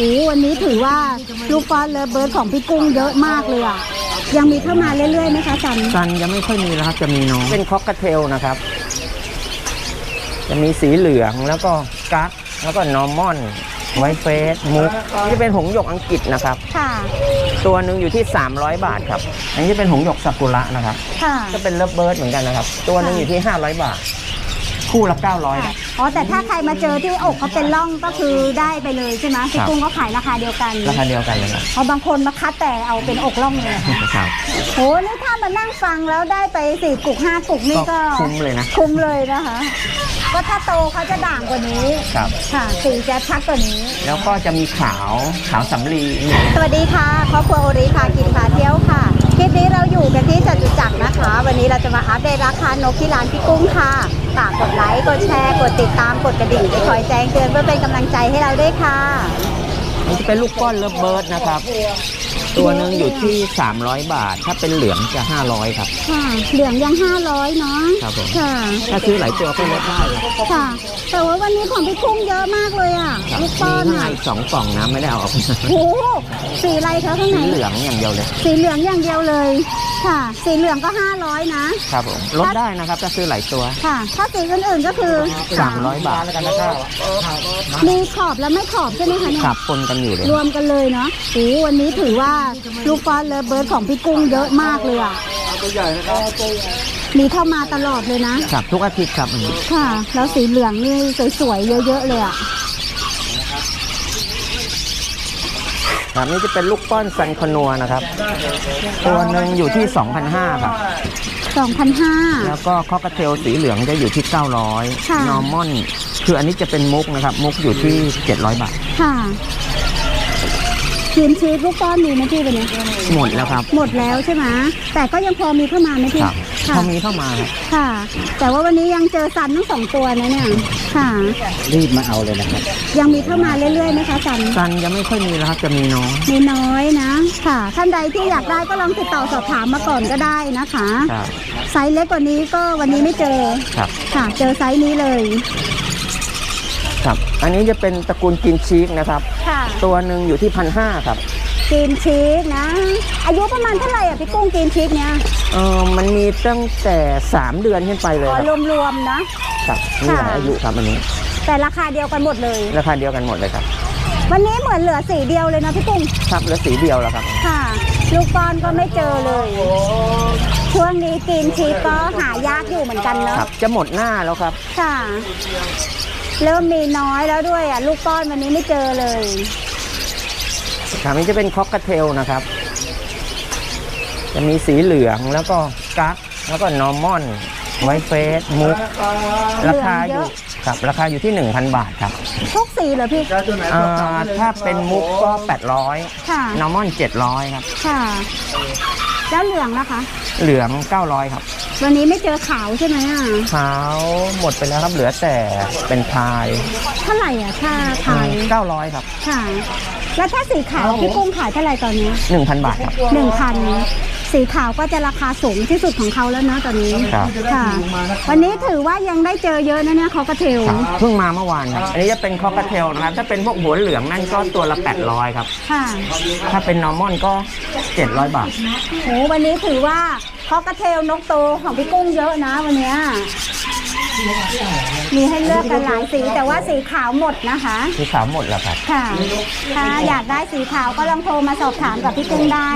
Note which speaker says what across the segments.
Speaker 1: โอ้วันนี้ถือว่าลูกฟอสเลฟเบิร์ดของพี่กุ้งเยอะมากเลยอะยังมีเข้ามาเรื่อยๆไหมคะจัน
Speaker 2: ซันยังไม่ค่อยมีแล้วครับจะมีน้องเป็นคอกเทลนะครับ จะมีสีเหลืองแล้วก็กั๊กแล้วก็นอร์มอนไวเฟสมุกนี่เป็นหงส์หยกอังกฤษนะครับ
Speaker 1: ค่ะ
Speaker 2: ตัวหนึ่งอยู่ที่ 300 บาทครับ อันนี้เป็นหงส์หยกซากุระนะครับ
Speaker 1: ค่ะ
Speaker 2: ก็เป็นเลิฟเบิร์ดเหมือนกันนะครับ ตัวหนึ่งอยู่ที่ 500 บาท คู่ละ900นะ
Speaker 1: อ๋อแต่ถ้าใครมาเจอที่อกเขาเป็นร่องก็คือได้ไปเลยใช่ไหมพี่
Speaker 2: ครับ
Speaker 1: กุ้งก็ขายราคาเดียวกัน
Speaker 2: ราคาเดียวกันเลยครับ
Speaker 1: เพราะบางคนมาคัดแต่เอาเป็นอกร่องเลยอะค่ะ
Speaker 2: ครับ
Speaker 1: โหนี่ถ้ามานั่งฟังแล้วได้ไปสี่กุกห้ากุกนี่ก็
Speaker 2: ก็คุ้มเลยนะ
Speaker 1: คุ้มเลยนะคะก็ถ้าโตเขาจะด่างกว่านี้
Speaker 2: ครับ
Speaker 1: ค่ะสีจะชัดกว่านี้
Speaker 2: แล้วก็จะมีขาวขาวสำลี
Speaker 1: สวัสดีค่ะครอบครัวโอริพากินพาเที่ยวค่ะคลิปนี้เราอยู่กันที่จตุจักรนะคะ วันนี้เราจะมาอัปเดตราคานกที่ร้านพี่กุ้งค่ะ ฝากกดไลค์กดแชร์ กดติดตามกดกระดิ่งไปคอยแจ้งเตือนเพื่อเป็นกำลังใจให้เราด้วยค่ะ
Speaker 2: นี่จะเป็นลูกก้อนเลิฟเบิร์ดนะครับ ตัวหนึ่งอยู่ที่ 300 บาท ถ้าเป็นเหลืองจะ 500 ครับ
Speaker 1: ค่ะ เหลืองยัง500เนาะ
Speaker 2: ครับผม
Speaker 1: ค่ะ
Speaker 2: ถ้าซื้อหลายตัวก็ลดได้ครับ
Speaker 1: ค่ะ แต่ว่าวันนี้ของพี่กุ้งเยอะมากเลยอะ
Speaker 2: ครับ
Speaker 1: ลูก
Speaker 2: มี
Speaker 1: ป้อน
Speaker 2: ข้างใน
Speaker 1: อะ
Speaker 2: อีกสองกล่องนะไม่ได้เอาออก
Speaker 1: โหสีอะไรคะข้างใน
Speaker 2: สีเหลืองอย่างเดียวเลย
Speaker 1: สีเหลืองอย่างเดียวเลย ค่ะ สีเหลืองก็500นะ
Speaker 2: ครับผมลดได้นะครับถ้าซื้อหลายตัว
Speaker 1: ค่ะ ถ้าสีอื่นๆก็คือ
Speaker 2: 300 บาทแล้วกันนะครับ
Speaker 1: มีขอบและไม่ขอบใช่ไหมคะเนี่ย
Speaker 2: ขับปนกันอยู่เลย
Speaker 1: รวมกันเลยเนาะโอ้วันนี้ถือว่าลูกฟอสเลฟเบิร์ดของพี่กุ้งเยอะมากเลยอะมีเข้ามาตลอดเลยนะ
Speaker 2: ครับทุกอาทิตย์ครับอันนี้
Speaker 1: ค่ะ แล้วสีเหลืองนี่สวยๆเยอะๆเลยอะ
Speaker 2: ครับนี่จะเป็นลูกป้อนซันคอนัวนะครับ ตัวหนึ่งอยู่ที่ 2,500ครับ
Speaker 1: 2,500
Speaker 2: แล้วก็คอกเทลสีเหลืองจะอยู่ที่
Speaker 1: ค่ะ
Speaker 2: 900นอร์มอน คืออันนี้จะเป็นมุกนะครับ มุกอยู่ที่ 700 บาท
Speaker 1: ค่ะ ครีมชีสลูกป้อนมีไหมพี่วันนี้
Speaker 2: หมดแล้วครับ
Speaker 1: หมดแล้วใช่ไหมแต่ก็ยังพอมีเข้ามาไหมพี่
Speaker 2: ครับ
Speaker 1: ค่ะ
Speaker 2: พอมีเข้ามาครับ
Speaker 1: ค่ะ แต่ว่าวันนี้ยังเจอซันทั้งสองตัวนะเนี่ยค่ะ
Speaker 2: รีบมาเอาเลยนะครับ
Speaker 1: ยังมีเข้ามาเรื่อยๆไหมคะซัน
Speaker 2: ซันยังไม่ค่อยมีแล้วครับจะมีน้อง
Speaker 1: มีน้อยนะ ค่ะท่านใดที่อยากได้ก็ลองติดต่อสอบถามมาก่อนก็ได้นะคะ
Speaker 2: ครับ
Speaker 1: ไซส์เล็กกว่านี้ก็วันนี้ไม่เจอ
Speaker 2: ครับ
Speaker 1: ค่ะ เจอไซส์นี้เลย
Speaker 2: ครับ อันนี้จะเป็นตระกูลกินชีกนะครับ
Speaker 1: ค่ะ
Speaker 2: ตัวหนึ่งอยู่ที่พันห้าครับ
Speaker 1: กรีนชีสนะ อายุประมาณเท่าไหร่อะพี่กุ้งกรีนชีสเนี้ย
Speaker 2: เออมันมีตั้งแต่ 3 เดือนขึ้นไปเลย
Speaker 1: อ๋อ
Speaker 2: ครับ
Speaker 1: รวมๆนะ
Speaker 2: ครับมีหลายอายุครับอันนี้
Speaker 1: แต่ราคาเดียวกันหมดเลย
Speaker 2: ราคาเดียวกันหมดเลยครับ
Speaker 1: วันนี้เหมือนเหลือสีเดียวเลยนะพี่กุ้ง
Speaker 2: ครับเหลือสีเดียวแล้วครับ
Speaker 1: ค่ะ ลูกบอลก็ไม่เจอเลย ช่วงนี้กรีนชีสก็หายากอยู่เหมือนกันเนอะ
Speaker 2: ครับ จะหมดหน้าแล้วครับ
Speaker 1: ค่ะ เริ่มมีน้อยแล้วด้วยอะลูกป้อนวันนี้ไม่เจอเลย
Speaker 2: ครับนี่จะเป็นคอกเทลนะครับ จะมีสีเหลืองแล้วก็กั๊กแล้วก็นอร์มอน ไวเฟสมุกราคาอยู่ครับราคาอยู่ที่ 1,000 บาทครับ
Speaker 1: ทุกสีเหรอพี่
Speaker 2: เอ่อถ้าเป็นมุกก็ 800
Speaker 1: ค่ะ
Speaker 2: นอร์มอน 700 ครับ
Speaker 1: ค่ะ แล้วเหลืองนะคะ
Speaker 2: เหลือง 900 ครับ
Speaker 1: วันนี้ไม่เจอขาวใช่ไหมอะ
Speaker 2: ขาวหมดไปแล้วครับเหลือแต่เป็นพาย
Speaker 1: เท่าไหร่อะถ้าไทย
Speaker 2: 900ครับ
Speaker 1: ค่ะ แล้วถ้าสีขาวพี่กุ้งขายเท่าไหร่ตอนนี้
Speaker 2: 1,000บาทครับ
Speaker 1: หนึ่งพันสีขาวก็จะราคาสูงที่สุดของเขาแล้วนะตอนนี้
Speaker 2: ครับ
Speaker 1: ค่ะ วันนี้ถือว่ายังได้เจอเยอะนะเนี่ยเขากระเทล
Speaker 2: ครับเพิ่งมาเมื่อวานครับ อันนี้จะเป็นคอกเทลนะครับ ถ้าเป็นพวกหัวเหลืองนั่นก็ตัวละ 800 ครับ
Speaker 1: ค่ะ
Speaker 2: ถ้าเป็นนอร์มอนก็ 700 บาท
Speaker 1: โหวันนี้ถือว่า เขากระเทลนกโตของพี่กุ้งเยอะนะวันเนี้ยมีให้เลือกกันหลายสีแต่ว่าสีขาวหมดนะคะ
Speaker 2: สีขาวหมดแล้วครับ
Speaker 1: ค่ะ ถ้าอยากได้สีขาวก็ลองโทรมาสอบถามกับพี่กุ้งได้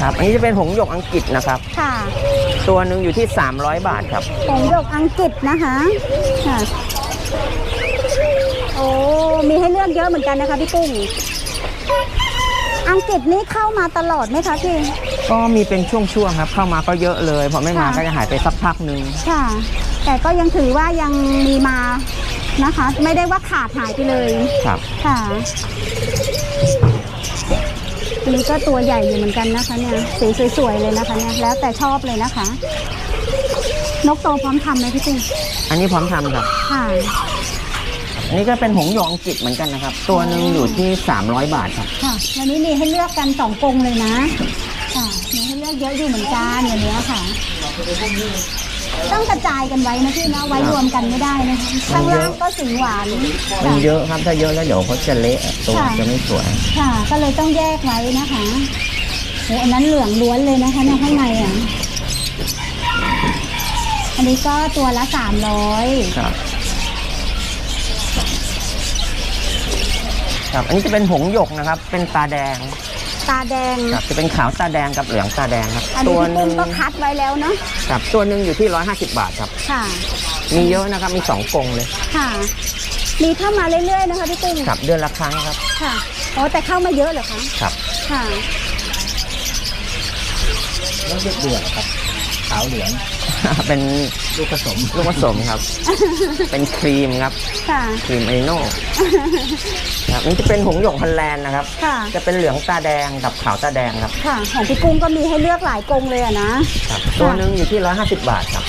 Speaker 2: ครับอันนี้จะเป็นหงส์หยกอังกฤษนะครับ
Speaker 1: ค่ะ
Speaker 2: ตัวหนึ่งอยู่ที่ 300 บาทครับ
Speaker 1: ผงหยกอังกฤษนะคะค่ะโอ้มีให้เลือกเยอะเหมือนกันนะคะพี่กุ้ง อังกฤษนี่เข้ามาตลอดไหมคะพี่
Speaker 2: ก็มีเป็นช่วงๆครับ เข้ามาก็เยอะเลยพอไม่มา
Speaker 1: ค่ะ
Speaker 2: ก็จะหายไปสักพักหนึ่ง
Speaker 1: ค่ะ แต่ก็ยังถือว่ายังมีมานะคะ ไม่ได้ว่าขาดหายไปเลย
Speaker 2: ครับ
Speaker 1: ค่ะอันนี้ก็ตัวใหญ่อยู่เหมือนกันนะคะเนี่ย สีสวยๆเลยนะคะเนี่ย แล้วแต่ชอบเลยนะคะ นกโตพร้อมทำไหมพี่กุ้ง
Speaker 2: อันนี้พร้อมทำครับ
Speaker 1: ค่ะ
Speaker 2: อั นนี้ก็เป็นหงส์หยกอังกฤษเหมือนกันนะครับ ตัวหนึ่งอยู่ที่ 300 บาทครับ
Speaker 1: ค่ะ วันนี้มีให้เลือกกันสองกรงเลยนะ ค่ะ มีให้เลือกเยอะอยู่เหมือนกันอย่างเนี้ยค่ะ ต้องกระจายกันไว้นะพี่นะ ไว้รวมกันไม่ได้นะคะข้างล่างก็สีหวาน
Speaker 2: มันเยอะครับถ้าเยอะแล้วเดี๋ยวเขาจะเละตัว
Speaker 1: ค่ะ
Speaker 2: จะไม่สวย
Speaker 1: ค่ะ ก็เลยต้องแยกไว้นะคะโอ้อันนั้นเหลืองล้วนเลยนะคะในข้างในอะ อันนี้ก็ตัวละสามร้อย
Speaker 2: ครับ ครับอันนี้จะเป็นหงส์หยกนะครับ เป็นตาแดง
Speaker 1: ตาแดง
Speaker 2: ครับจะเป็นขาวตาแดงกับเหลืองตาแดงครับ
Speaker 1: อัน
Speaker 2: ตั
Speaker 1: นี้
Speaker 2: ว
Speaker 1: พี่
Speaker 2: ห
Speaker 1: ปุ้
Speaker 2: นึ่
Speaker 1: ม
Speaker 2: ง
Speaker 1: ก็คัดไว้แล้วเนาะ
Speaker 2: ครับตัวหนึ่งอยู่ที่ 150 บาทครับ
Speaker 1: ค่ะ
Speaker 2: มีเยอะนะครับมีสองกรงเลย
Speaker 1: ค่ะ มีเข้ามาเรื่อยๆนะคะพี่ปุ้ม
Speaker 2: ครับเดือนละครั้งครับ
Speaker 1: ค่ะโอ้แต่เข้ามาเยอะเหรอคะ
Speaker 2: ครับ
Speaker 1: ค่ะ
Speaker 3: แล้วเลือดเดือดครับ ขาวเหลือง
Speaker 2: เป็น
Speaker 3: ลูกผสม
Speaker 2: ลูกผสมครับ เป็นครีมครับ
Speaker 1: ค่ะ
Speaker 2: ครีมไอโน่ครับนี่จะเป็นหงส์หยกฮอลแลนด์นะครับ
Speaker 1: ค่ะ
Speaker 2: จะเป็นเหลืองตาแดงกับขาวตาแดงครับ
Speaker 1: ค่ะ ของพี่กุ้งก็มีให้เลือกหลายกรงเลยอะนะ
Speaker 2: ครับตัวหนึ่งอยู่ที่ 150 บาทครับ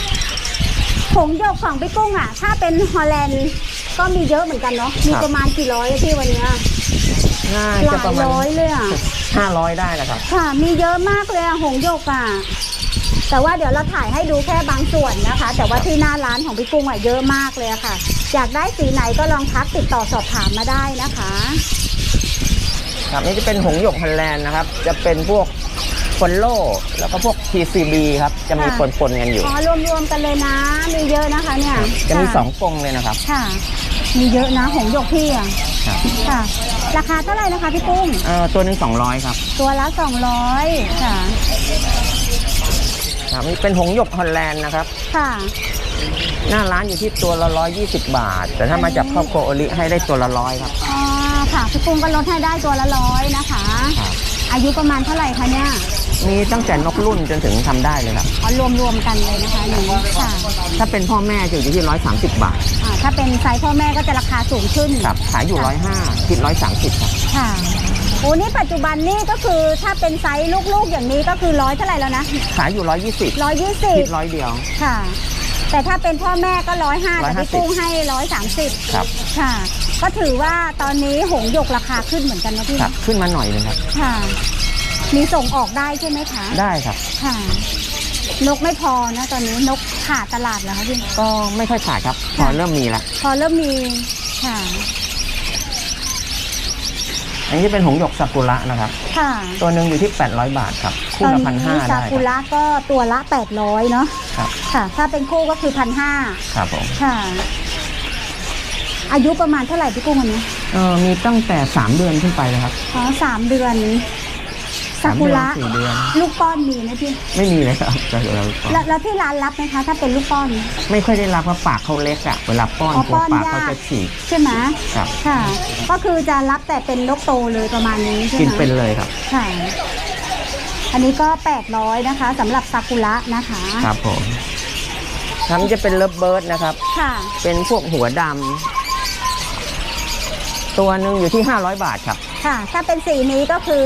Speaker 1: ผงหยกของพี่กุ้งอะถ้าเป็นฮอลแลนด์ก็มีเยอะเหมือนกันเนาะ มี
Speaker 2: ครับ
Speaker 1: ประมาณกี่ร้อยอะพี่วันเนี้ย
Speaker 2: น่า
Speaker 1: ห
Speaker 2: จะ
Speaker 1: ลา
Speaker 2: ป
Speaker 1: ย
Speaker 2: ระมาณ
Speaker 1: ร้อยเลยอะ
Speaker 2: 500 ได้นะครับ
Speaker 1: ค่ะ มีเยอะมากเลยอะหงหยกอะ แต่ว่าเดี๋ยวเราถ่ายให้ดูแค่บางส่วนนะคะ แต่ว่าที่หน้าร้านของพี่กุ้งอะเยอะมากเลยอะค่ะ อยากได้สีไหนก็ลองทักติดต่อสอบถามมาได้นะคะ
Speaker 2: ครับนี่จะเป็นหงส์หยกฮอลแลนด์นะครับ จะเป็นพวกฟอนโลแล้วก็พวก PCB ครับ จะมี
Speaker 1: ค่ะ
Speaker 2: ปนๆกันอยู่
Speaker 1: อ๋อรวมๆกันเลยนะมีเยอะนะคะเนี่ย
Speaker 2: จะมี
Speaker 1: ค่
Speaker 2: สองกรงเลยนะครับ
Speaker 1: ค่ะ มีเยอะนะหงหยกพี่อะ
Speaker 2: ครับ
Speaker 1: ค่ะ ราคาเท่าไหร่นะคะพี่กุ้ง
Speaker 2: เอ่อตัวหนึ่ง200 ครับ
Speaker 1: ตัวละ 200ค่ะ
Speaker 2: ครับนี่เป็นหงส์หยกฮอลแลนด์นะครับ
Speaker 1: ค่ะ
Speaker 2: หน้าร้านอยู่ที่ตัวละ120บาท แต่ถ้ามาจากครอบครัวโอลิให้ได้ตัวละร้อยครับ
Speaker 1: อ๋อ ค่ะพี่กุ้งก็ลดให้ได้ตัวละร้อยนะคะ
Speaker 2: ครับ
Speaker 1: อายุประมาณเท่าไหร่คะเนี่ย
Speaker 2: มีตั้งแต่นกรุ่นจนถึงทำได้เลยครับ
Speaker 1: อ๋อ รวมๆกันเลยนะคะหนูค่ะ
Speaker 2: ถ้าเป็นพ่อแม่จะอยู่ที่130บาท
Speaker 1: อ่า ถ้าเป็นไซส์พ่อแม่ก็จะราคาสูงขึ้น
Speaker 2: ครับขายอยู่105คิด130ครับ
Speaker 1: ค่ะ โอ้นี่ปัจจุบันนี่ก็คือถ้าเป็นไซส์ลูกๆอย่างนี้ก็คือร้อยเท่าไหร่แล้วนะ
Speaker 2: ขายอยู่120
Speaker 1: ร้อยยี่สิบ
Speaker 2: คิดร้อยเดียว
Speaker 1: ค่ะ แต่ถ้าเป็นพ่อแม่ก็ร้อยห้าแต่พี่
Speaker 2: 150
Speaker 1: กุ้งให้ร้อยสามสิบ
Speaker 2: ครับ
Speaker 1: ค่ะ ก็ถือว่าตอนนี้หงส์หยกราคาขึ้นเหมือนกันนะพี่
Speaker 2: ครับขึ้นมาหน่อยหนึงครับ
Speaker 1: ค่ะ มีส่งออกได้ใช่ไหมคะ
Speaker 2: ได้ครับ
Speaker 1: ค่ะ นกไม่พอนะ ตอนนี้นกขาดตลาดแล้วคะพี่
Speaker 2: ก็ไม่ค่อยขายครับ พอ
Speaker 1: ค่ะ
Speaker 2: เริ่มมีแล้ว
Speaker 1: พอเริ่มมีค่ะ
Speaker 2: อันนี้เป็นหงส์หยกซากุระนะครับ
Speaker 1: ค่ะ
Speaker 2: ตัวหนึ่งอยู่ที่ 800 บาทครับ คู่ละพันห้า
Speaker 1: ซา
Speaker 2: ได้
Speaker 1: กุ
Speaker 2: ครับ
Speaker 1: ระก็ตัวละแปดร้อยเนาะ
Speaker 2: ครับ
Speaker 1: ค่ะ ถ้าเป็นคู่ก็คือพันห้า
Speaker 2: ครับผม
Speaker 1: ค่ะ อายุประมาณเท่าไหร่พี่กุ้งอันนี้
Speaker 2: เออมีตั้งแต่ 3 เดือนขึ้นไปเลยครับ
Speaker 1: อ๋อสามเดือน ซา
Speaker 2: สาม
Speaker 1: กุ
Speaker 2: เดือน
Speaker 1: ระ
Speaker 2: สี่เดือน
Speaker 1: ลูกป้อนมีไหมพี่
Speaker 2: ไม่มีเลยครับซากุระลูกป้อน
Speaker 1: แล้วแล้วที่ร้านรับไหมคะ ถ้าเป็นลูกป้อน
Speaker 2: ไม่ค่อยได้รับเพราะปากเขาเล็กอะเวลาป้อน
Speaker 1: อ๋อก
Speaker 2: ลัว
Speaker 1: ป้อน
Speaker 2: ปาก
Speaker 1: ยาก
Speaker 2: เขาจะฉีก
Speaker 1: ใช่ไหม
Speaker 2: ครับ
Speaker 1: ค่ะ ก็คือจะรับแต่เป็นนกโตเลยประมาณนี้ใช่ไหม
Speaker 2: กินเป็นเลยครับ
Speaker 1: ค่ะ อันนี้ก็ 800 นะคะสำหรับซากุระนะคะ
Speaker 2: ครับผมครับนี่จะเป็นเลิฟเบิร์ดนะครับ
Speaker 1: ค่ะ
Speaker 2: เป็นพวกหัวดำตัวหนึ่งอยู่ที่ 500 บาทครับ
Speaker 1: ค่ะ ถ้าเป็นสีนี้ก็คือ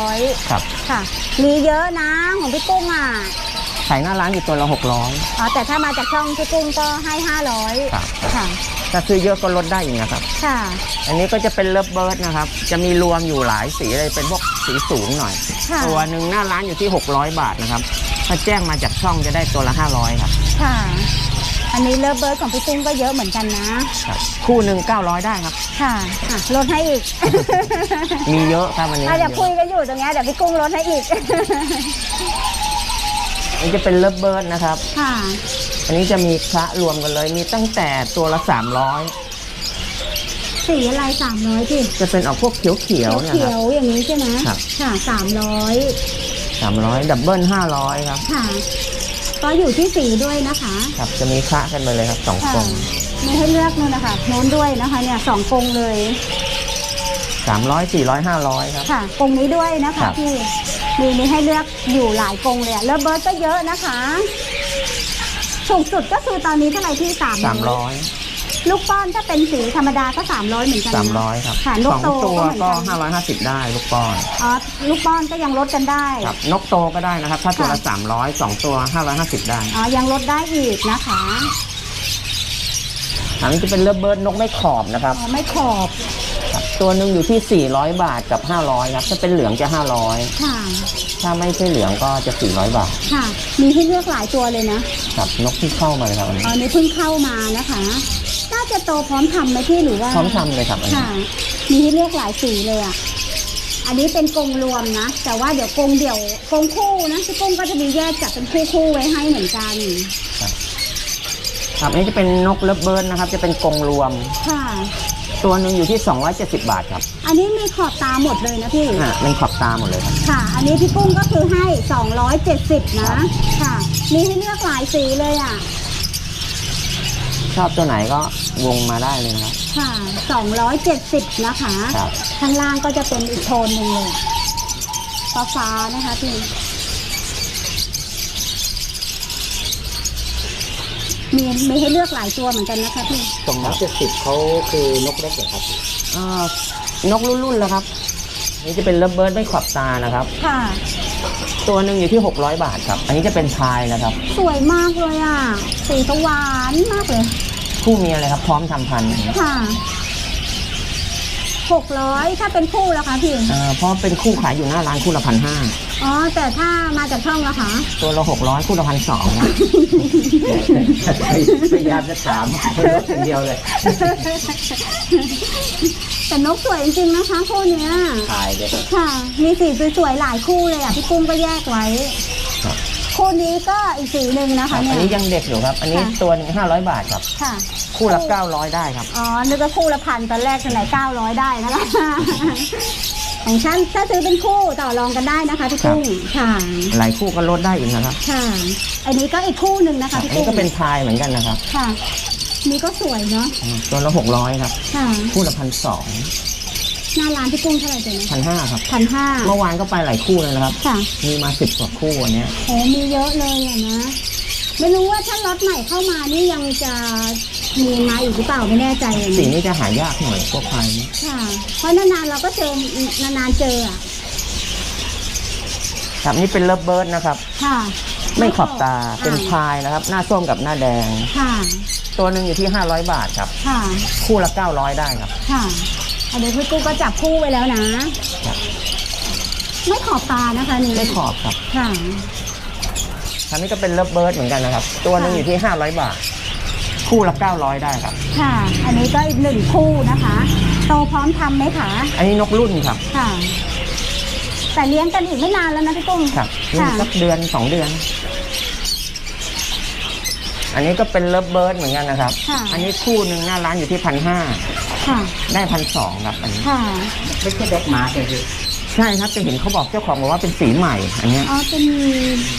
Speaker 1: 500
Speaker 2: ครับ
Speaker 1: ค่ะ มีเยอะนะของพี่กุ้งอะ
Speaker 2: ขายหน้าร้านอยู่ตัวละ600
Speaker 1: อ๋อแต่ถ้ามาจากช่องพี่กุ้งก็ให้ 500
Speaker 2: ครับ
Speaker 1: ค่ะ
Speaker 2: ถ้าซื้อเยอะก็ลดได้อีกนะครับ
Speaker 1: ค่ะ
Speaker 2: อันนี้ก็จะเป็นเลิฟเบิร์ดนะครับ จะมีรวมอยู่หลายสีเลยเป็นพวกสีสูงหน่อย
Speaker 1: ค่ะ
Speaker 2: ตัวหนึ่งหน้าร้านอยู่ที่ 600 บาทนะครับ ถ้าแจ้งมาจากช่องจะได้ตัวละ 500ครับ
Speaker 1: ค่ะ อันนี้เลิฟเบิร์ดของพี่กุ้งก็เยอะเหมือนกันนะ
Speaker 2: ครับคู่หนึ่ง900 ได้ครับ
Speaker 1: ค่ะอะลดให้อีก
Speaker 2: มีเยอะครับอันนี้
Speaker 1: อะเดี๋ยวคุยกันอยู่ตรงเนี้ยเดี๋ยวพี่กุ้งลดให้อีก
Speaker 2: อันนี้จะเป็นเลิฟเบิร์ดนะครับ
Speaker 1: ค่ะ
Speaker 2: อันนี้จะมีคละรวมกันเลย มีตั้งแต่ตัวละ 300
Speaker 1: สีอะไรสามร้อยพี่
Speaker 2: จะเป็นออกพวกเขียว
Speaker 1: เขี
Speaker 2: ๆ
Speaker 1: ยว
Speaker 2: นะ
Speaker 1: เขี
Speaker 2: ค
Speaker 1: ย
Speaker 2: รับ
Speaker 1: วอย่างนี้ใช่ไหม
Speaker 2: ครับ
Speaker 1: ค่ะสามร้อย
Speaker 2: 300 ดับเบิล500 ครับ
Speaker 1: ค่ะ ก็อยู่ที่สีด้วยนะคะ
Speaker 2: ครับจะมีคละกันไปเลยครับสอง
Speaker 1: ค่ะ
Speaker 2: กรง
Speaker 1: มีให้เลือกนู่นนะคะโน้นด้วยนะคะเนี่ยสองกรงเลย
Speaker 2: 300 400 500ครับ
Speaker 1: ค่ะกรงนี้ด้วยนะ
Speaker 2: ครั
Speaker 1: คะ
Speaker 2: บ
Speaker 1: พี่มีมีให้เลือกอยู่หลายกรงเลยอะเลิฟเบิร์ดก็เยอะนะคะสูงสุดก็คือตอนนี้เท่าไหร่ที่สาม
Speaker 2: 300
Speaker 1: ลูกป้อนถ้าเป็นสีธรรมดาก็สามร้อยเหมือนกันนะ
Speaker 2: 300ครับ
Speaker 1: ค่ะนก
Speaker 2: สอง
Speaker 1: โต
Speaker 2: ตัว
Speaker 1: ก็เหมือน
Speaker 2: ก็
Speaker 1: กัน
Speaker 2: 550ได้ลูกป้อน
Speaker 1: อ๋อลูกป้อนก็ยังลดกันได้
Speaker 2: ครับนกโตก็ได้นะครับ ถ้าตัวละ
Speaker 1: ค่ะ
Speaker 2: 300สองตัว550ได้
Speaker 1: อ๋อ ยังลดได้อีกนะคะ
Speaker 2: อันนี้จะเป็นเลิฟเบิร์ดนกไม่ขอบนะครับ
Speaker 1: อ๋อไม่ขอบ
Speaker 2: ครับตัวหนึ่งอยู่ที่ 400 บาทกับ 500ครับถ้าเป็นเหลืองจะ
Speaker 1: ค่ะ
Speaker 2: 500 ถ้าไม่ใช่เหลืองก็จะ 400 บาท
Speaker 1: ค่ะ มีให้เลือกหลายตัวเลยนะ
Speaker 2: ครับนกที่เข้ามาเลยครับอันนี้
Speaker 1: อันนี้เพิ่งเข้ามานะคะ น่าจะโตพร้อมทำไหมพี่หรือว่า
Speaker 2: พร้อมทำเลยครับอันนี้
Speaker 1: ค่ะ มีให้เลือกหลายสีเลยอะ อันนี้เป็นกรงรวมนะ แต่ว่าเดี๋ยวกรงเดี่ยวกรงคู่นะพี่กุ้งก็จะมีแยกจัดเป็นคู่คู่ๆไว้ให้เหมือนกัน
Speaker 2: ครับอันนี้จะเป็นนกเลิฟเบิร์ดนะครับ จะเป็นกรงรวม
Speaker 1: ค่ะ
Speaker 2: ตัวหนึ่งอยู่ที่ 270 บาทครับ
Speaker 1: อันนี้มีขอบตาหมดเลยนะพี่
Speaker 2: อะเป็นขอบตาหมดเลยครับ
Speaker 1: ค่ะ อันนี้พี่กุ้งก็คือให้ 270 นะ ค่ะ มีให้เลือกหลายสีเลยอะ
Speaker 2: ชอบตัวไหนก็วงมาได้เลยนะครับ
Speaker 1: ค่ะ270 นะคะ
Speaker 2: ครับ
Speaker 1: ข้างล่างก็จะเป็นอีกโทนหนึ่งเลยฟ้าฟ้าๆนะคะพี่ มีมีให้เลือกหลายตัวเหมือนกันนะคะพี่
Speaker 3: ตรงนั้นเจ็ดสิบเขาคือนกเล็กเหรอครับ
Speaker 2: เอ่อนกรุ่นๆแล้วครับ นี่จะเป็นเลิฟเบิร์ดไม่ขอบตานะครับ
Speaker 1: ค่ะ
Speaker 2: ตัวหนึ่งอยู่ที่ 600 บาทครับ อันนี้จะเป็นพายนะครับ
Speaker 1: สวยมากเลยอะ สีสวานมากเลย
Speaker 2: คู่เมียเลยครับ พร้อมทำพันธุ์
Speaker 1: ค่ะหกร้อยถ้าเป็นคู่แล้วคะพี่
Speaker 2: อ่าเพราะเป็นคู่ขายอยู่หน้าร้านคู่ละพันห้า
Speaker 1: อ๋อ แต่ถ้ามาจากช่องละคะ
Speaker 2: ตัวละหกร้อยคู่ละพันสองนะ
Speaker 3: พยายามจะถามเป็นรถอย่างเดียวเลย
Speaker 1: แต่นกสวยจริงๆนะคะคู่เนี้ย
Speaker 3: ถ่ายเลย
Speaker 1: ค่ะ มีสีสวยๆหลายคู่เลยอะพี่กุ้งก็แยกไว้
Speaker 2: ครับ
Speaker 1: คู่นี้ก็อีกสีหนึ่งนะ
Speaker 2: ครั
Speaker 1: คะ
Speaker 2: บ
Speaker 1: เนี่
Speaker 2: อัน
Speaker 1: ย
Speaker 2: นี้ยังเด็กอยู่ครับ อันนี้
Speaker 1: ค่ะ
Speaker 2: ตัวหนึงห้าร้อยบาทครับ
Speaker 1: ค่ะ
Speaker 2: คู่ละเก้าร้อยได้ครับ
Speaker 1: อ๋อ นึกว่าคู่ละพันตอนแรกทางไหนเก้าร้อยได้นะคะ ของฉันถ้าซื้อเป็นคู่ต่อรองกันได้นะคะพี่กุ้งค่ะ
Speaker 2: หลายคู่ก็ลดได้อีกนะครับ
Speaker 1: ค่ะ อันนี้ก็อีกคู่หนึ่งนะคะ
Speaker 2: อั
Speaker 1: พี่
Speaker 2: นนี้
Speaker 1: กุ้ง
Speaker 2: ก็เป็นพายเหมือนกันนะครับ
Speaker 1: ค่ะ นี่ก็สวยเนาะ
Speaker 2: ตัวละหกร้อยครับ
Speaker 1: ค่ะ
Speaker 2: คู่ละพันสอง
Speaker 1: หน้าร้านพี่กุ้งเท่าไหร่เจ๊
Speaker 2: พันห้าครับ
Speaker 1: พันห้า
Speaker 2: เมื่อวานก็ไปหลายคู่เลยนะครับ
Speaker 1: ค่ะ
Speaker 2: มีมาสิบกว่าคู่วันเนี้ย
Speaker 1: โอ้มีเยอะเลยอะนะ ไม่รู้ว่าถ้าล็อตใหม่เข้ามานี่ยังจะมีมาอีกหรือเปล่าไม่แน่ใจอะนะ
Speaker 2: สีนี้จะหายากหน่อยพวกพายนี้
Speaker 1: ค่ะ เพราะนานๆเราก็เจอนานๆเจออะ
Speaker 2: ครับนี่เป็นเลิฟเบิร์ดนะครับ
Speaker 1: ค่ะ
Speaker 2: ไม่ขอบตา เป็น
Speaker 1: ค่ะ
Speaker 2: พายนะครับ หน้าส้มกับหน้าแดง
Speaker 1: ค่ะ
Speaker 2: ตัวหนึ่งอยู่ที่ 500 บาทครับ
Speaker 1: ค่ะ
Speaker 2: คู่ละ 900 ได้ครับ
Speaker 1: ค่ะอันนี้พี่กู้ก็จับคู่ไว้แล้วนะ
Speaker 2: ครับ
Speaker 1: ไม่ขอบตานะคะนี่
Speaker 2: ไม่ขอบครับ
Speaker 1: ค่ะ
Speaker 2: คันนี้ก็เป็นเลิฟเบิร์ดเหมือนกันนะครับ ตัวหนึ่งอยู่ที่ 500 บาท คู่ละ 900 ได้ครับ
Speaker 1: ค่ะ อันนี้ก็อีกหนึ่งคู่นะคะ โตพร้อมทำไหมคะ
Speaker 2: อันนี้นกรุ่นครับ
Speaker 1: ค่ะ แต่เลี้ยงกันอีกไม่นานแล้วนะพี่กุ้ง
Speaker 2: ครับนี่
Speaker 1: ค่ะ
Speaker 2: สักเดือน2เดือน อันนี้ก็เป็นเลิฟเบิร์ดเหมือนกันนะครับ
Speaker 1: ค่ะ
Speaker 2: อันนี้คู่หนึ่งหน้าร้านอยู่ที่พันห้า
Speaker 1: ค่ะ
Speaker 2: ได้พันสองครับอันนี้
Speaker 1: ค่ะ
Speaker 3: ไม่ใช่แบ็กมาร์กเลยพี่
Speaker 2: ใช่ครับจะเห็นเขาบอกเจ้าของบอกว่าเป็นสีใหม่ อันเนี้ย
Speaker 1: อ๋อ เป็น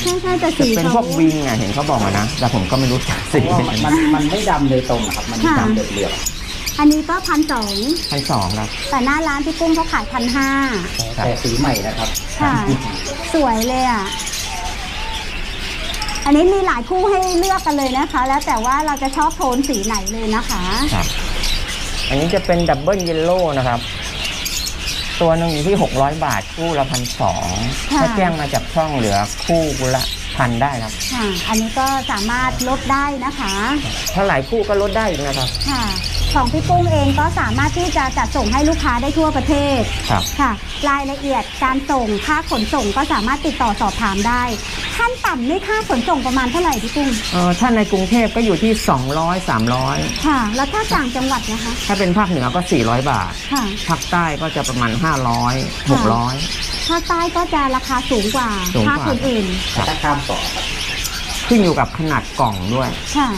Speaker 1: ใช่ใช่แต่
Speaker 2: จะ
Speaker 1: สี
Speaker 2: เป็น
Speaker 1: เขา
Speaker 2: พวกวิงอะเห็นเขาบอกมานะแต่ผมก็ไม่รู้จักสี
Speaker 3: เพราะว่ามันมันไม่ดำเลยตรงอะครับ มันดำเหลือบ
Speaker 1: อันนี้ก็พันสอง
Speaker 2: พันสองครับ
Speaker 1: แต่หน้าร้านพี่กุ้งเขาขายพันห้า
Speaker 3: ๆแต่สีใหม่นะครับ
Speaker 1: ค่ะ สวยเลยอะ อันนี้มีหลายคู่ให้เลือกกันเลยนะคะ แล้วแต่ว่าเราจะชอบโทนสีไหนเลยนะคะ
Speaker 2: ครับ อันนี้จะเป็นดับเบิลเยลโล่นะครับ ตัวหนึ่งอยู่ที่ 600 บาทคู่ละพันสอง
Speaker 1: ค่ะ
Speaker 2: ถ้าแจ้งมาจากช่องเหลือคู่ละพันได้ครับ
Speaker 1: ค่ะ อันนี้ก็สามารถลดได้นะคะ
Speaker 2: ถ้าหลายคู่ก็ลดได้อีกนะครับ
Speaker 1: ค่ะ ของพี่กุ้งเองก็สามารถที่จะจัดส่งให้ลูกค้าได้ทั่วประเทศ
Speaker 2: ครับ
Speaker 1: ค่ะ รายละเอียดการส่งค่าขนส่งก็สามารถติดต่อสอบถามได้ ขั้นต่ำนี่ค่าขนส่งประมาณเท่าไหร่พี่กุ้ง
Speaker 2: เออถ้าในกรุงเทพก็อยู่ที่ 200 300
Speaker 1: ค่ะ แล้วถ้าต่างจังหวัดนะคะ
Speaker 2: ถ้าเป็นภาคเหนือก็ 400 บาท
Speaker 1: ค่ะ
Speaker 2: ภาคใต้ก็จะประมาณ 500 600
Speaker 1: ภาคใต้ก็จะราคาสูงกว่า
Speaker 2: สูงกว่า
Speaker 1: ภาคอื่น
Speaker 2: ครับ
Speaker 3: ถ้าข้ามเกาะครับ
Speaker 2: ขึ้นอยู่กับขนาดกล่องด้วย
Speaker 1: ๆค่ะ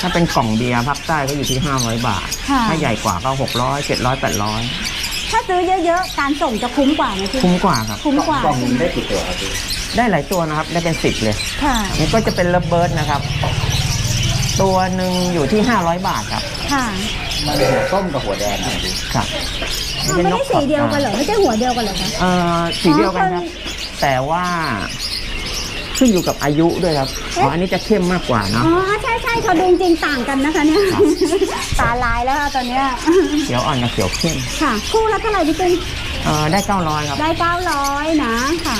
Speaker 2: ถ้าเป็นกล่องเบียร์ภาคใต้ก็อยู่ที่ 500 บาท
Speaker 1: ค่ะ
Speaker 2: ถ้าใหญ่กว่าก็ 600 700 800
Speaker 1: ถ้าซื้อเยอะๆ การส่งจะคุ้มกว่าไหมพี่
Speaker 2: คุ้มกว่าครับ
Speaker 1: คุ้มกว่าก
Speaker 3: ล่องหนึงได้กี่ตัวครับพี่
Speaker 2: ได้หลายตัวนะครับ ได้เป็น10เลย
Speaker 1: ค่ะ
Speaker 2: นี่ก็จะเป็นระเบิดนะครับ ตัวหนึ่งอยู่ที่ 500 บาทครับ
Speaker 1: ค่ะ
Speaker 3: มันหัวส้มกับหัวแดงอะพี่
Speaker 2: ครับ
Speaker 1: อ้าวไม่ได้สีเดียวกันเหรอ ไม่ใช่หัวเดียวกันเหรอคะ
Speaker 2: เอ่อสีเดียวกันครับ แต่ว่าขึ้นอยู่กับอายุด้วยครับอ๋ออันนี้จะเข้มมากกว่าเนาะ
Speaker 1: อ๋อ ใช่ใช่เขาดูจริงๆต่างกันนะคะเนี่ย
Speaker 2: ครับ
Speaker 1: ตาลายแล้วอะตอนเนี้ย
Speaker 2: เขียวอ่อนกับเขียวเข้ม
Speaker 1: ค่ะ คู่ละเท่าไหร่พี่กุ้ง
Speaker 2: เอ่อได้900ครับ
Speaker 1: ได้เก้าร้อยนะ ค่ะ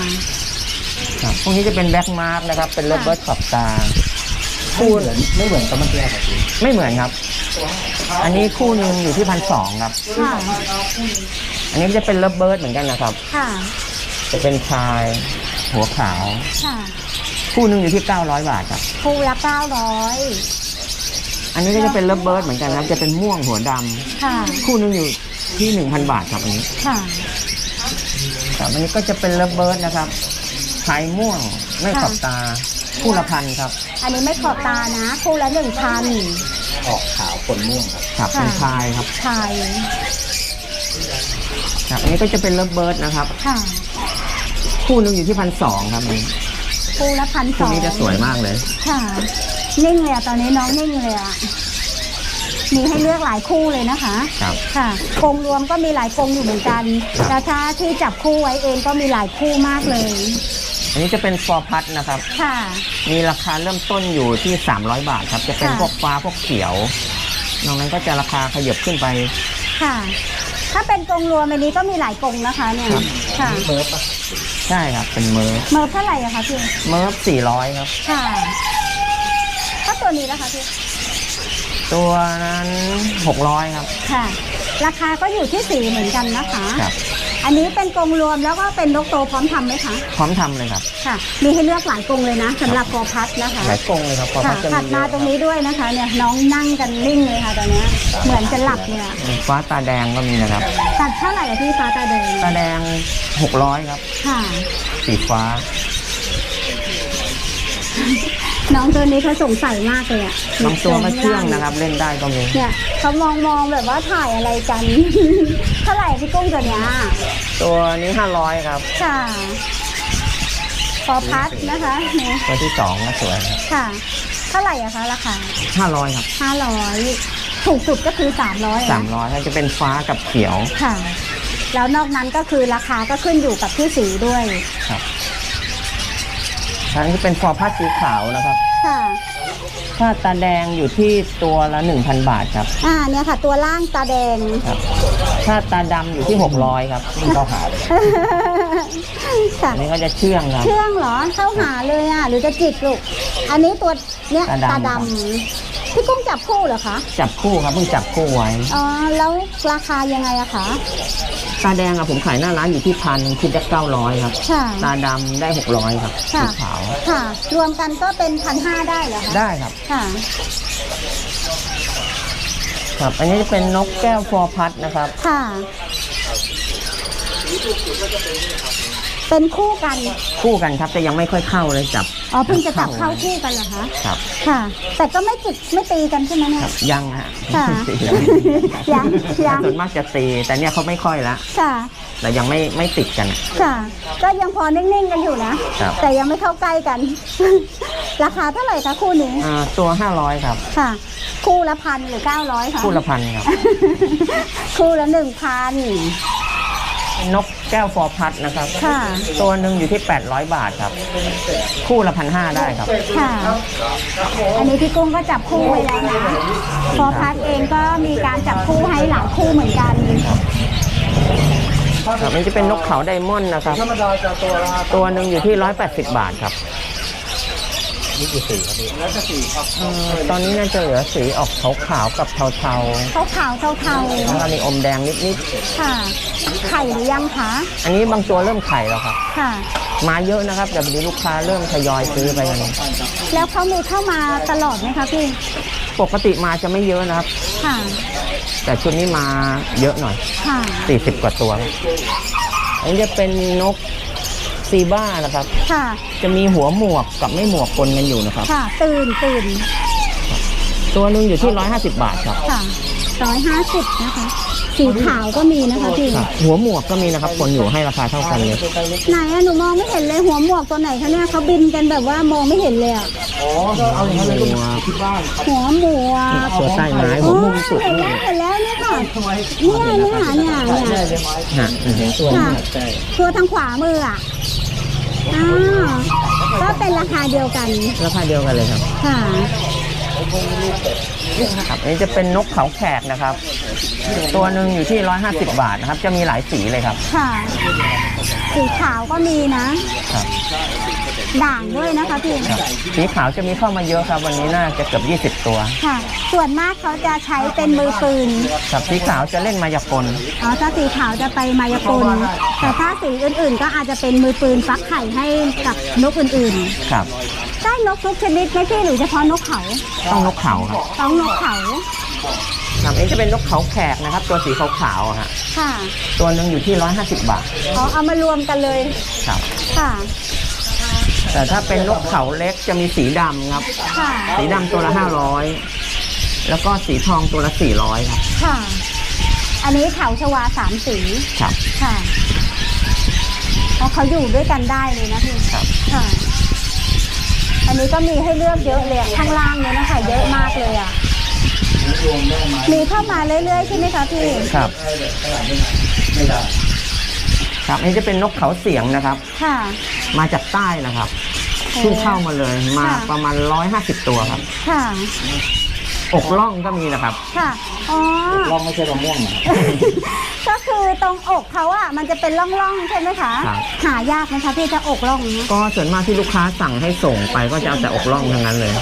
Speaker 2: ครับพวกนี้จะเป็นแบ็กมาร์กนะครับ เป็นระเบิดขอบตา
Speaker 3: ไม่เหมือนไม่เหมือนกับเมื่อกี้ครับพี่
Speaker 2: ไม่เหมือนครับ อันนี้คู่หนึ่งอยู่ที่พันสองครับ
Speaker 1: ค่ะ
Speaker 2: อันนี้จะเป็นเลิฟเบิร์ดเหมือนกันนะครับ
Speaker 1: ค่ะ
Speaker 2: จะเป็นชายหัวขาว
Speaker 1: ค่ะ
Speaker 2: คู่หนึ่งอยู่ที่900บาทครับ
Speaker 1: คู่ละเก้าร้อย
Speaker 2: อันนี้ก็จะเป็นเลิฟเบิร์ดเหมือนกันนะครับ จะเป็นม่วงหัวดำ
Speaker 1: ค่ะ
Speaker 2: คู่หนึ่งอยู่ที่1,000บาทครับอันนี้
Speaker 1: ค่ะ
Speaker 2: ครับอันนี้ก็จะเป็นเลิฟเบิร์ดนะครับ ชายม่วงไม่ขอบตาคู่ละพันครับ
Speaker 1: อันนี้ไม่ขอบตานะ คู่ละหนึ่งพัน
Speaker 3: ออกขาวปนม่วงครับ
Speaker 2: ครับ
Speaker 1: ค่ะ
Speaker 2: เป็นชายครับ
Speaker 1: ชาย
Speaker 2: ครับอันนี้ก็จะเป็นเลิฟเบิร์ดนะครับ
Speaker 1: ค่ะ
Speaker 2: คู่หนึ่งอยู่ที่พันสองครับอันนี้
Speaker 1: คู่ละพันส
Speaker 2: คู่
Speaker 1: อง
Speaker 2: นี้จะสวยมากเลย
Speaker 1: ค่ะ นิ่งเลยอะตอนนี้น้องนิ่งเลยอะมีให้เลือกหลายคู่เลยนะคะ
Speaker 2: ครับ
Speaker 1: ค่ะกรงรวมก็มีหลายกรงอยู่เหมือนกัน
Speaker 2: ครับ
Speaker 1: แล้วถ้าที่จับคู่ไว้เองก็มีหลายคู่มากเลย
Speaker 2: อันนี้จะเป็นฟอร์พัดนะครับ
Speaker 1: ค่ะ
Speaker 2: มีราคาเริ่มต้นอยู่ที่ 300 บาทครับ จะเป็น
Speaker 1: ค่ะ
Speaker 2: พวกฟ้าพวกเขียว นอกนั้นก็จะราคาขยับขึ้นไป
Speaker 1: ค่ะ ถ้าเป็นกรงรวมอันนี้ก็มีหลายกรงนะคะเนี่ย
Speaker 2: ครับ
Speaker 1: ค่ะ
Speaker 3: เมิร์ฟปะ
Speaker 2: ใช่ครับ เป็นเมิร์ฟ
Speaker 1: เมิร์ฟเท่าไหร่อะคะพี่
Speaker 2: เมิร์ฟ400 ครับ
Speaker 1: ค่ะ ถ้าตัวนี้นะคะพี่
Speaker 2: ตัวนั้น 600 ครับ
Speaker 1: ค่ะ ราคาก็อยู่ที่สีเหมือนกันนะคะ
Speaker 2: ครับ
Speaker 1: อันนี้เป็นกรงรวมแล้วก็เป็นนกโตพร้อมทำไหมคะ
Speaker 2: พร้อมทำเลยครับ
Speaker 1: ค่ะ มีให้เลือกหลายกรงเลยนะสำหรับกอพัดนะคะ
Speaker 2: หลายกรงเลยครับฟอร์
Speaker 1: ค่ะ
Speaker 2: พัดจะ
Speaker 1: ถัด
Speaker 2: มีเย
Speaker 1: มา
Speaker 2: อะ
Speaker 1: ตรงนี้ด้วยนะคะ เนี่ยน้องนั่งกันนิ่งเลยค่ะตอนเนี้ยเหมือนจะหลับเนี่ย
Speaker 2: ฟ้าตาแดงก็มีนะครับ
Speaker 1: ตัดเท่าไหร่อะพี่ฟ้าตาแดง
Speaker 2: ตาแดง 600 ครับ
Speaker 1: ค่ะ
Speaker 2: สีฟ้า
Speaker 1: น้องตัวนี้เขาสงสัยมากเลยอะ
Speaker 2: บางตัวก็เชื่องนะครับ เล่นได้ก็มี
Speaker 1: เนี่ยเขามองมองแบบว่าถ่ายอะไรกัน เท่าไหร่พี่กุ้งตัวเนี้ย
Speaker 2: ตัวนี้500ครับ
Speaker 1: ค่ะพอพัดนะคะเนี่ย
Speaker 2: ตัวที่สองก็สวยครับ
Speaker 1: ค่ะ เท่าไหร่อะคะราคา
Speaker 2: 500ครับ
Speaker 1: ห้าร้อยถูกสุดก็คือสามร้อย
Speaker 2: 300ถ้าจะเป็นฟ้ากับเขียว
Speaker 1: ค่ะ แล้วนอกนั้นก็คือราคาก็ขึ้นอยู่กับที่สีด้วย
Speaker 2: ครับ อันนี้เป็นฟอร์พัดสีขาวนะครับ
Speaker 1: ค่ะ
Speaker 2: ถ้าตาแดงอยู่ที่ตัวละ 1,000 บาทครับ
Speaker 1: อ่าเนี่ยค่ะ ตัวล่างตาแดง
Speaker 2: ครับ ถ้าตาดำอยู่ที่ 600 ครับ
Speaker 3: นี่เข้าหาเลย
Speaker 1: ค่ะ
Speaker 2: อันนี้ก็จะเชื่องครับ
Speaker 1: เชื่องเหรอเข้าหาเลยอะ หรือจะจิกลูก อันนี้ตัวเนี้ย
Speaker 2: ตาดำ
Speaker 1: ตาดำพี่กุ้งจับคู่เหรอคะ
Speaker 2: จับคู่ครับเพิ่งจับคู่ไว้
Speaker 1: อ๋อแล้วราคายังไงอะคะ
Speaker 2: ตาแดงอะผมขายหน้าร้านอยู่ที่พันคิดได้900ครับ
Speaker 1: ค่ะ
Speaker 2: ตาดำได้ 600 ครับสี
Speaker 1: ค่ะ
Speaker 2: ขาว
Speaker 1: ค่ะ รวมกันก็เป็นพันห้าได้เหรอคะ
Speaker 2: ได้ครับ
Speaker 1: ค่ะ
Speaker 2: ครับ อันนี้จะเป็นนกแก้วฟอร์พัดนะครับ
Speaker 1: ค่ะ เป็นคู่กัน
Speaker 2: คู่กันครับแต่ยังไม่ค่อยเข้าเลยจับ
Speaker 1: อ๋อเพิ่งจะจับเข้าคู่กันเหรอคะ
Speaker 2: ครับ
Speaker 1: ค่ะ แต่ก็ไม่จิกไม่ตีกันใช่ไหมเนี่
Speaker 2: ค
Speaker 1: ย
Speaker 2: รับยังฮะ
Speaker 1: ค่ะยังยัง
Speaker 2: ส่วนมากจะตีแต่เนี่ยเขาไม่ค่อยละ
Speaker 1: ค่ะ
Speaker 2: แต่ยังไม่ไม่ติดกัน
Speaker 1: ค่ะ ก็ยังพอนิ่งๆกันอยู่นะ
Speaker 2: ครับ
Speaker 1: แต่ยังไม่เข้าใกล้กัน ราคาเท่าไหร่คะคู่นี้
Speaker 2: อ่าตัว 500 ครับ
Speaker 1: ค่ะ คู่ละพันหรือเก้าร้อยคะ
Speaker 2: คู่ละพันครับ
Speaker 1: คู่ละหนึ่งพัน
Speaker 2: นก แก้วฟอร์พัดนะครับ
Speaker 1: ค่ะ
Speaker 2: ตัวหนึ่งอยู่ที่ 800 บาทครับ คู่ละพันห้าได้ครับ
Speaker 1: ค่ะ อันนี้พี่กุ้งก็จับคู่ไว้แล้วนะพอพัดเองก็มีการจับคู่ให้หลายคู่เหมือนกัน
Speaker 2: ครับนี่จะเป็นนกเขาไดมอนด์นะครับ
Speaker 3: ธรรมดาจะตัวละ
Speaker 2: ตัวหนึ่งอยู่ที่ 180 บาทครับ
Speaker 3: นี่กี่สีครับพี่ แล้วจะสีครับ
Speaker 2: เอ่อตอนนี้น่าจะเหลือสีออกขาวๆกับเทา
Speaker 1: ขาวขาวเทาเทา
Speaker 2: ๆแล้วก็มีอมแดงนิด
Speaker 1: ๆค่ะ ไข่หรือยังคะ
Speaker 2: ๆ อันนี้บางตัวเริ่มไข่แล้วครับ
Speaker 1: ค่ะ
Speaker 2: มาเยอะนะครับแต่พอดีลูกค้าเริ่มทยอยซื้อไปกัน
Speaker 1: แล้วเขามีเข้ามาตลอดไหมคะพี่
Speaker 2: ปกติมาจะไม่เยอะนะครับ
Speaker 1: ค่ะ
Speaker 2: แต่ชุดนี้มาเยอะหน่อย
Speaker 1: ค่ะ
Speaker 2: 40 กว่าตัวครับอันนี้จะเป็นนก ซีบ้านะครับ
Speaker 1: ค่ะ
Speaker 2: จะมีหัวหมวกกับไม่หมวกปนกันอยู่นะครับ
Speaker 1: ค่ะ ตื่นตื่น
Speaker 2: ตัวหนึ่งอยู่ที่150 บาทครับ
Speaker 1: ค่ะร้อยห้าสิบนะคะ สีขาวก็มีนะคะพี่
Speaker 2: ครับหัวหมวกก็มีนะครับปนอยู่ให้ราคาเท่ากันเลย
Speaker 1: ไหนอะหนูมองไม่เห็นเลยหัวหมวกตัวไหนคะเนี่ยเขาบินกันแบบว่ามองไม่เห็นเลยอะ
Speaker 3: อ๋อก็เอาอย่างนั้นเลยลูกที่บ้าน
Speaker 1: หัวหมวก
Speaker 2: ตัวใต้ไม้หัวมุมสุด
Speaker 1: เห็น
Speaker 2: นี่
Speaker 1: แล้วเห็นแล้วเนี่ยค่ะเนี่ยเนี่ยเนี่ยเนี่ย
Speaker 2: ฮะอือฮึ
Speaker 3: ตัวนี้ใช่
Speaker 1: ตัวทางขวามืออะ อ่าก็เป็นราคาเดียวกัน
Speaker 2: ราคาเดียวกันเลยครับ
Speaker 1: ค่ะ
Speaker 2: ครับอันนี้จะเป็นนกเขาแขกนะครับ ตัวหนึ่งอยู่ที่ 150 บาทนะครับ จะมีหลายสีเลยครับ
Speaker 1: ค่ะ สีขาวก็มีนะ
Speaker 2: ครับ
Speaker 1: ด่างด้วยนะคะพี่
Speaker 2: ครับสีขาวจะมีเข้ามาเยอะครับ วันนี้น่าจะเกือบ20 ตัว
Speaker 1: ค่ะ ส่วนมากเขาจะใช้เป็นมือปืน
Speaker 2: ครับสีขาวจะเล่นมายากล
Speaker 1: อ๋อถ้าสีขาวจะไปมายากลแต่ถ้าสีอื่นๆ ก็อาจจะเป็นมือปืนฟักไข่ให้กับนกอื่น
Speaker 2: ครับ
Speaker 1: ๆได้นกทุกชนิดไหมพี่หรือเฉพาะนกเขา
Speaker 2: ต้องนกเขาครับ
Speaker 1: ต้องนกเขา
Speaker 2: ครับอันนี้จะเป็นนกเขาแขกนะครับ ตัวสีขาวๆอะฮะ
Speaker 1: ค่ะ
Speaker 2: ตัวหนึ่งอยู่ที่ 150 บาท
Speaker 1: อ๋อเอามารวมกันเลย
Speaker 2: ครับ
Speaker 1: ค่ะ
Speaker 2: แต่ถ้าเป็นนกเขาเล็กจะมีสีดำครับ
Speaker 1: ค่ะ
Speaker 2: สีดำตัวละ500แล้วก็สีทองตัวละ400ครับ
Speaker 1: ค่ะ อันนี้เขาชวาสามสี
Speaker 2: ครับ
Speaker 1: ค่ะเพราะเขาอยู่ด้วยกันได้เลยนะพี่
Speaker 2: ครับ
Speaker 1: ค่ะ อันนี้ก็มีให้เลือกเยอะเลยอะข้างล่างเนี่ยนะคะเยอะมากเลยอะ มีเข้ามาเรื่อยๆใช่ไหมคะพี่
Speaker 2: ครับ ครับอันนี้จะเป็นนกเขาเสียงนะครับ
Speaker 1: ค่ะ
Speaker 2: มาจากใต้นะครับ
Speaker 1: โอ้
Speaker 2: เพิ่งเข้ามาเลยมา
Speaker 1: ค่ะ
Speaker 2: ประมาณ 150 ตัวครับ
Speaker 1: ค่ะ
Speaker 2: อกล่องก็มีนะครับ
Speaker 1: ค่ะ อ๋อ
Speaker 3: ลองไม่ใช่มะม่วงนะ
Speaker 1: ก็คือตรงอกเขาอะมันจะเป็นร่องๆใช่ไหมคะ
Speaker 2: ครับ
Speaker 1: หายากไหมคะพี่ถ้าอกร่องเนี้ย
Speaker 2: ก็ส่วนมากที่ลูกค้าสั่งให้ส่งไปก็จะเอาแต่อกล่องทั้งนั้นเลย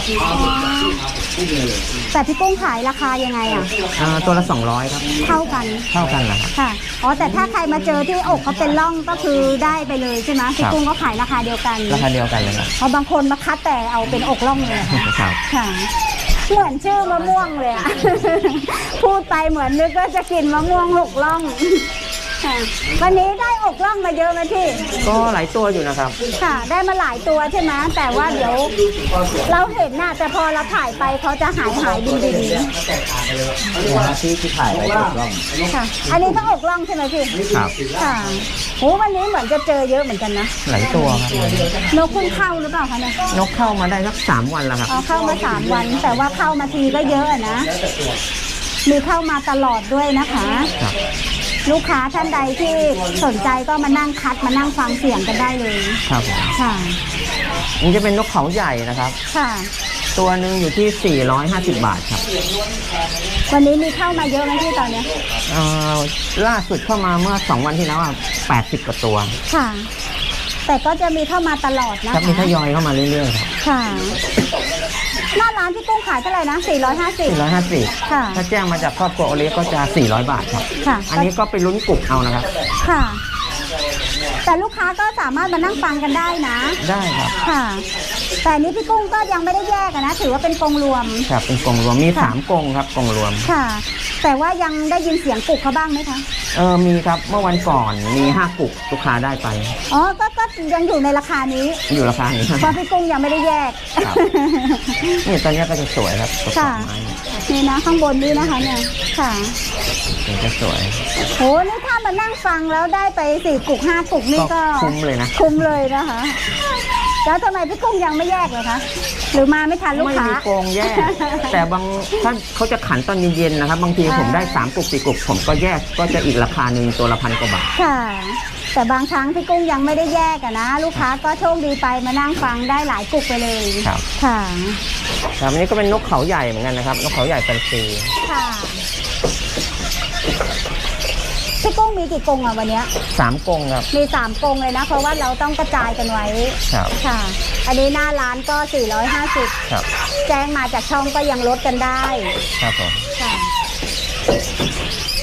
Speaker 1: แต่พี่กุ้งขายราคายังไงอะ
Speaker 2: อ่าตัวละ 200 ครับ
Speaker 1: เท่ากัน
Speaker 2: เท่ากันแหละครับ
Speaker 1: ค่ะอ๋อแต่ถ้าใครมาเจอที่อกเขาเป็นร่องก็คือได้ไปเลยใช่ไหมพี่
Speaker 2: ครับ
Speaker 1: กุ้งก็ขายราคาเดียวกัน
Speaker 2: ราคาเดียวกันเลยครับ
Speaker 1: เพราะบางคนมาคัดแต่เอาเป็นอกร่องเลยอะค่ะ
Speaker 2: ครับ
Speaker 1: ค่ะเหมือนชื่อมะม่วงเลยอะพูดไปเหมือนนึกว่าจะกินมะม่วงหกร่อง ค่ะวันนี้ได้อกร่องมาเยอะไหมพี่
Speaker 2: ก็หลายตัวอยู่นะครับ
Speaker 1: ค่ะ ได้มาหลายตัวใช่ไหมแต่ว่าเดี๋ยว เราเห็นน่ะแต่พอเราถ่ายไปเขาจะหายหายบินบิน
Speaker 3: ที่ที่ถ่ายไว้ถูกต้อง
Speaker 1: ค่ะ อันนี้ก็อกร่องใช่ไหมพี่
Speaker 2: ครับ
Speaker 1: ค่ะโหวันนี้เหมือนจะเจอเยอะเหมือนกันนะ
Speaker 2: หลายตัวครับ
Speaker 1: นกเพิ่งเข้าหรือเปล่าคะเนี่ย
Speaker 2: นกเข้ามาได้สักสามวันแล้วครับ
Speaker 1: เอาเข้ามาสามวัน แต่ว่าเข้ามาทีก็เยอะอะนะมีเข้ามาตลอดด้วยนะคะ
Speaker 2: ครับ
Speaker 1: ลูกค้าท่านใดที่สนใจก็มานั่งคัดมานั่งฟังเสียงกันได้เลย
Speaker 2: ครับผม
Speaker 1: ค่ะ
Speaker 2: นี่จะเป็นนกเขาใหญ่นะครับ
Speaker 1: ค่ะ
Speaker 2: ตัวหนึ่งอยู่ที่ 450 บาทครับ
Speaker 1: วันนี้มีเข้ามาเยอะไหมพี่ตอนเนี้ย
Speaker 2: เอ่อล่าสุดเข้ามาเมื่อ 2 วันที่แล้วอะ80กว่าตัว
Speaker 1: ค่ะ แต่ก็จะมีเข้ามาตลอดนะ
Speaker 2: ครับ
Speaker 1: คะ
Speaker 2: มีทยอยเข้ามาเรื่อยๆครับ
Speaker 1: ค่ะ หน้าร้านพี่กุ้งขายเท่าไหร่นะ 450
Speaker 2: 450
Speaker 1: ค่ะ
Speaker 2: ถ้าแจ้งมาจากครอบครัวโอเลี้ยงก็จะ 400 บาทครับ
Speaker 1: ค่ะ
Speaker 2: อันนี้ก็ไปลุ้นกลุ่มเอานะครับ
Speaker 1: ค่ะ แต่ลูกค้าก็สามารถมานั่งฟังกันได้นะ
Speaker 2: ได้ครับ
Speaker 1: ค่ะ แต่อันนี้พี่กุ้งก็ยังไม่ได้แยกอะนะ ถือว่าเป็นกรงรวม
Speaker 2: ครับเป็นกรงรวมมี
Speaker 1: ค่ะ
Speaker 2: 3กรงครับกรงรวม
Speaker 1: ค่ะ แต่ว่ายังได้ยินเสียงปลุกเขาบ้างไหมคะ
Speaker 2: เออมีครับเมื่อวันก่อนมี5กุกลูกค้าได้ไป
Speaker 1: อ๋อ ก็ก็ยังอยู่ในราคานี้
Speaker 2: อยู่ราคานี้ครับ
Speaker 1: เพราะพี่กุ้งยังไม่ได้แยก
Speaker 2: ครับนี่ตอนนี้ก็จะสวยครับตัวด
Speaker 1: ค่ะ
Speaker 2: อกไม้
Speaker 1: นี่นะข้างบนนี่นะคะเนี่ย ค่ะ
Speaker 2: นี่จะสวย
Speaker 1: โห นี่ถ้ามานั่งฟังแล้วได้ไปสี่กุกห้ากุกนี่
Speaker 2: ก็
Speaker 1: ก็
Speaker 2: คุ้มเลยนะ
Speaker 1: คุ้มเลยนะคะ แล้วทำไมพี่กุ้งยังไม่แยกเลยคะ หรือมาไม่ทันลูก
Speaker 2: ไม่
Speaker 1: ค้า
Speaker 2: มีโกงแยก แต่บางท่านเขาจะขันตอนเย็นๆนะครับ บางที
Speaker 1: อ่า
Speaker 2: ผมได้3กุกสี่กุกผมก็แยกก็จะอีกราคาหนึ่งตัวละพันกว่าบาท
Speaker 1: ค่ะ แต่บางครั้งพี่กุ้งยังไม่ได้แยกอะนะ ลูกค้าก็โชคดีไปมานั่งฟังได้หลายกุกไปเลย
Speaker 2: ครับ
Speaker 1: ค่ะ
Speaker 2: ครับอันนี้ก็เป็นนกเขาใหญ่เหมือนกันนะครับ นกเขาใหญ่แฟนซี
Speaker 1: ค่ะ พี่กุ้งมีกี่กรงอะวันเนี้ย
Speaker 2: สามกรงครับ
Speaker 1: มีสามกรงเลยนะ เพราะว่าเราต้องกระจายกันไว้
Speaker 2: ครับ
Speaker 1: ค่ะ อันนี้หน้าร้านก็ 450
Speaker 2: ครับ
Speaker 1: แจ้งมาจากช่องก็ยังลดกันได้
Speaker 2: ครับผม
Speaker 1: ค่ะ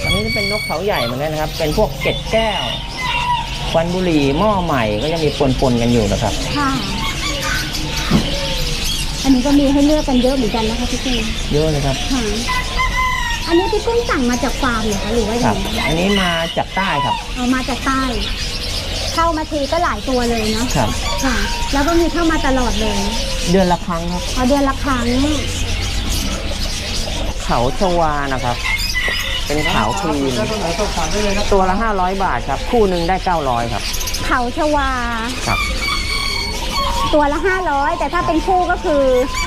Speaker 2: อันนี้จะเป็นนกเขาใหญ่เหมือนกันนะครับ เป็นพวกเกล็ดแก้ว ควันบุหรี่หม้อใหม่ก็ยังมีปนๆกันอยู่นะครับ
Speaker 1: ค่ะ อันนี้ก็มีให้เลือกกันเยอะเหมือนกันนะคะพี่กุ้ง
Speaker 2: เยอะเลยครับ
Speaker 1: ค่ะ อันนี้พี่กุ้งสั่งมาจากฟาร์มเหรอคะหรือว่า
Speaker 2: ค
Speaker 1: ยั
Speaker 2: รับ
Speaker 1: งไง
Speaker 2: อันนี้มาจากใต้ครับ
Speaker 1: เอามาจากใต้ เข้ามาทีก็หลายตัวเลยเนาะ
Speaker 2: ครับ
Speaker 1: ค่ะ แล้วก็มีเข้ามาตลอดเลย
Speaker 2: เดือนละครั้งครับ
Speaker 1: เอาเดือนละครั้ง
Speaker 2: เขาชวานะครับ เป็นขาวครีมตัวละ 500 บาทครับ คู่หนึ่งได้ 900 ครับ
Speaker 1: เขาชวา
Speaker 2: ครับ
Speaker 1: ตัวละห้าร้อยแต่ถ้าเป็นคู่ก็คือ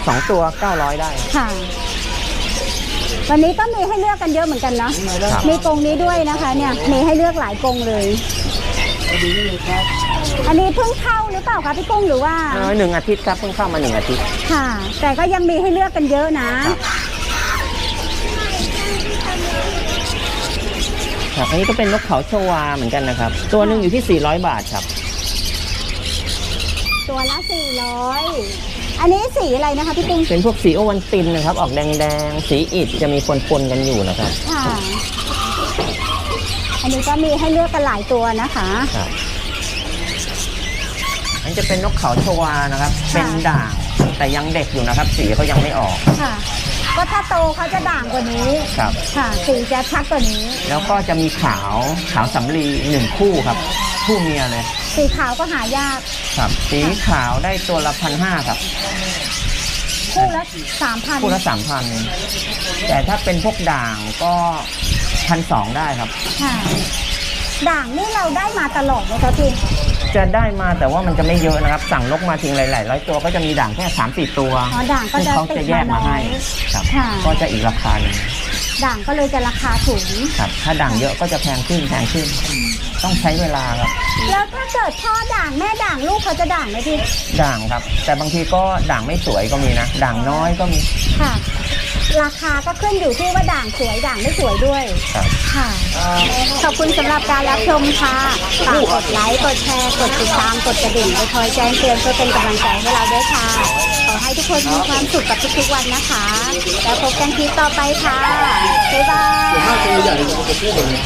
Speaker 2: สองตัว 900 ได้
Speaker 1: ค่ะ วันนี้ก็มีให้เลือกกันเยอะเหมือนกันเนาะ
Speaker 2: ครับ
Speaker 1: มีกรงนี้ด้วยนะคะเนี่ยมีให้เลือกหลายกรงเลย อันนี้เพิ่งเข้าหรือเปล่าคะพี่กุ้งหรือว่า
Speaker 2: เออหนึ่งอาทิตย์ครับเพิ่งเข้ามาหนึ่งอาทิตย์
Speaker 1: ค่ะ แต่ก็ยังมีให้เลือกกันเยอะนะ
Speaker 2: ครับอันนี้ก็เป็นนกเขาชวาเหมือนกันนะครับ ตัวหนึ่งอยู่ที่ 400 บาทครับ
Speaker 1: ตัวละสี่ร้ อยอันนี้สีอะไรนะคะพี่กุ้ง
Speaker 2: เป็นพวกสีโอวันตินนะครับ ออกแดงๆ สีอิฐจะมีปนๆกันอยู่นะครับ
Speaker 1: ค่ะ อันนี้ก็มีให้เลือกกันหลายตัวนะคะ
Speaker 2: ครับอันจะเป็นนกเขาชวานะครับ เป็นด่าง แต่ยังเด็กอยู่นะครับ สีเขายังไม่ออก
Speaker 1: ค่ะ ก็ถ้าโตเขาจะด่างกว่านี้
Speaker 2: ครับ
Speaker 1: ค่ะ สีจะชัดกว่านี้
Speaker 2: แล้วก็จะมีขาวขาวสำลีหนึ่งคู่ครับ คู่เมียเลย
Speaker 1: สีขาวก็หายาก
Speaker 2: ครับสีขาวได้ตัวละพันห้าครับ
Speaker 1: คู่ละสามพัน
Speaker 2: คู่ละสามพันแต่ถ้าเป็นพวกด่างก็พันสองได้ครับ
Speaker 1: ค่ะด่างนี่เราได้มาตลอดไหมคะพี่
Speaker 2: จะได้มาแต่ว่ามันจะไม่เยอะนะครับ สั่งนกมาทิ้งหลายๆร้อยตัวก็จะมีด่างแค่สามสี่ตัว
Speaker 1: อ๋อด่างก็
Speaker 2: ซึ่ง
Speaker 1: จะ
Speaker 2: เขา
Speaker 1: ติ
Speaker 2: จะ
Speaker 1: ด
Speaker 2: แย
Speaker 1: มากน้
Speaker 2: มา
Speaker 1: อ
Speaker 2: ให้
Speaker 1: ย
Speaker 2: ครับ
Speaker 1: ค่ะ
Speaker 2: ก็จะอีกราคาหนึ่ง
Speaker 1: ด่างก็เลยจะราคาสูง
Speaker 2: ครับ ถ้าด่างเยอะก็จะแพงขึ้นแพงขึ้นต้องใช้เวลาครับ
Speaker 1: แล้วถ้าเกิดพ่อด่างแม่ด่างลูกเขาจะด่างไหมพี่
Speaker 2: ด่างครับ แต่บางทีก็ด่างไม่สวยก็มีนะ ด่างน้อยก็มี
Speaker 1: ค่ะ ราคาก็ขึ้นอยู่ที่ว่าด่างสวยด่างไม่สวยด้วย
Speaker 2: ครับ
Speaker 1: ค่ะ ขอบคุณสำหรับการรับชมค่ะฝากกดไลค์กดแชร์ กดติดตามกดกระดิ่งไปคอยแจ้งเตือนเพื่อเป็นกำลังใจให้เราด้วยค่ะ ขอให้ทุกคนมีความสุขกับทุกๆวันนะคะ แล้วพบกันคลิปต่อไปค่ะบ๊ายบาย
Speaker 3: ตัวใหญ่กว่าตัวเล็ก